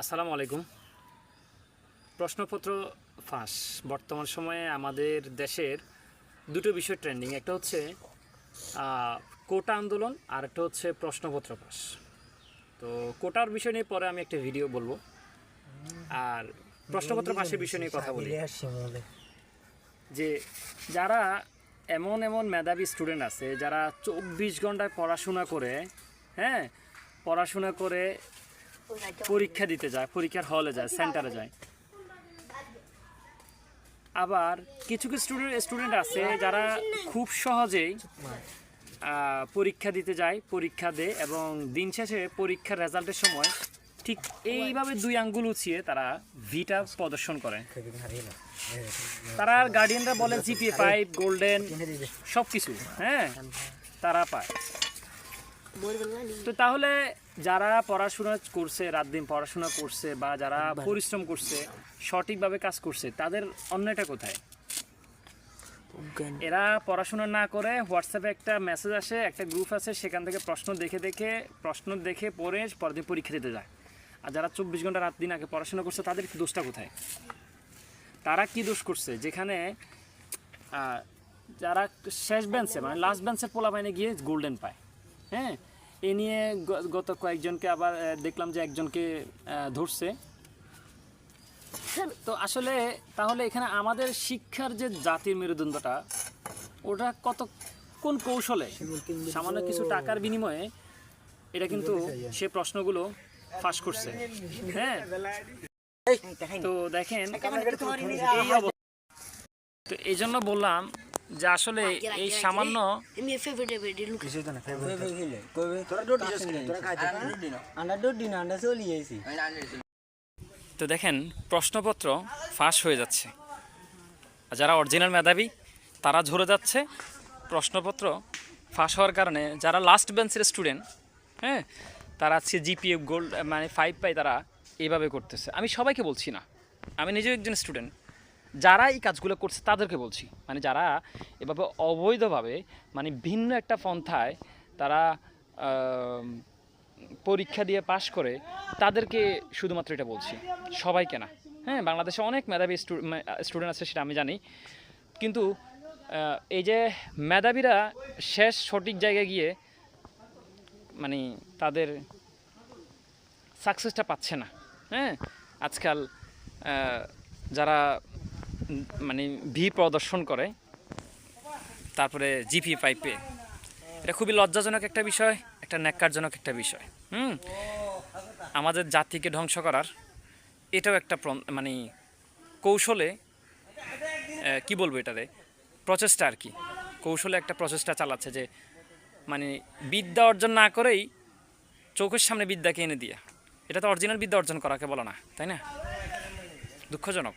আসসালামু আলাইকুম। প্রশ্নপত্র ফাঁস। বর্তমান সময়ে আমাদের দেশের দুটো বিষয় ট্রেন্ডিং একটা হচ্ছে কোটা আন্দোলন আর একটা হচ্ছে প্রশ্নপত্র ফাঁস। তো কোটার বিষয় নিয়ে পরে আমি একটা ভিডিও বলব। আর প্রশ্নপত্র ফাঁসের বিষয় নিয়ে কথা বলি। যে যারা এমন এমন মেধাবী স্টুডেন্ট আছে যারা চব্বিশ ঘন্টায় পড়াশোনা করে হ্যাঁ? পড়াশোনা করে পরীক্ষা দিতে যায়, পরীক্ষার হলে যায় সেন্টারে যায়। আবার কিছু কিছু স্টুডেন্ট স্টুডেন্ট আছে যারা খুব সহজেই পরীক্ষা দিতে যায়, পরীক্ষা দেয় এবং দিন শেষে পরীক্ষার রেজাল্টের সময় ঠিক এইভাবে দুই আঙ্গুল উঁচিয়ে তারা ভিটা প্রদর্শন করে। তারা গার্ডিয়ানরা বলে জিপিএ ফাইভ গোল্ডেন সব কিছু হ্যাঁ তারা পায়। তো তাহলে যারা পড়াশোনা করছে রাত দিন পড়াশোনা করছে বা যারা পরিশ্রম করছে সঠিকভাবে কাজ করছে তাদের অন্যটা কোথায়? এরা পড়াশোনা না করে হোয়াটসঅ্যাপে একটা মেসেজ আসে একটা গ্রুপ আছে সেখান থেকে প্রশ্ন দেখে দেখে প্রশ্ন দেখে পড়ে পরদিন পরীক্ষা দিতে যায়। আর যারা চব্বিশ ঘণ্টা রাত দিন আগে পড়াশোনা করছে তাদের দোষটা কোথায়? তারা কি দোষ করছে? যেখানে যারা শেষ বেঞ্চে মানে লাস্ট বেঞ্চের পোলা পাইনে গিয়ে গোল্ডেন পায়। হ্যাঁ এ নিয়ে গত কয়েকজনকে আবার দেখলাম যে একজনকে ধরছে। তো আসলে তাহলে এখানে আমাদের শিক্ষার যে জাতির মেরুদণ্ডটা, ওটা কত, কোন কৌশলে? সামান্য কিছু টাকার বিনিময়ে এটা কিন্তু সে প্রশ্নগুলো ফাঁস করছে। হ্যাঁ তো দেখেন, এই তো এই জন্য বললাম যে আসলে এই সামান্য. তো দেখেন প্রশ্নপত্র ফাঁস হয়ে যাচ্ছে। যারা অরিজিনাল মেধাবী তারা ঝরে যাচ্ছে। প্রশ্নপত্র ফাঁস হওয়ার কারণে যারা লাস্ট বেঞ্চের স্টুডেন্ট হ্যাঁ তারা আজকে জিপিএ গোল্ড মানে ফাইভ পাই তারা এইভাবে করতেছে। আমি সবাইকে বলছি না। আমি নিজেও একজন স্টুডেন্ট যারা এই কাজগুলো করছে তাদেরকে বলছি। মানে যারা এভাবে অবৈধভাবে মানে ভিন্ন একটা পন্থায় তারা পরীক্ষা দিয়ে পাশ করে, তাদেরকে শুধুমাত্র এটা বলছি, সবাইকে না। হ্যাঁ বাংলাদেশে অনেক মেধাবী স্টুডেন্ট আছে সেটা আমি জানি। কিন্তু এই যে মেধাবীরা শেষ সঠিক জায়গায় গিয়ে মানে তাদের সাকসেসটা পাচ্ছে না। হ্যাঁ আজকাল যারা মানে ভি প্রদর্শন করে, তারপরে জিপি পাইপে এটা খুবই লজ্জাজনক একটা বিষয়, একটা ন্যাক্কারজনক একটা বিষয়। হুম? আমাদের জাতিকে ধ্বংস করার এটাও একটা মানে কৌশলে কি বলব এটারে? প্রচেষ্টা আর কি। কৌশলে একটা প্রচেষ্টা চালাচ্ছে যে মানে বিদ্যা অর্জন না করেই চোখের সামনে বিদ্যাকে এনে দিয়ে। এটা তো অরিজিনাল বিদ্যা অর্জন করাকে বলো না, তাই না? দুঃখজনক।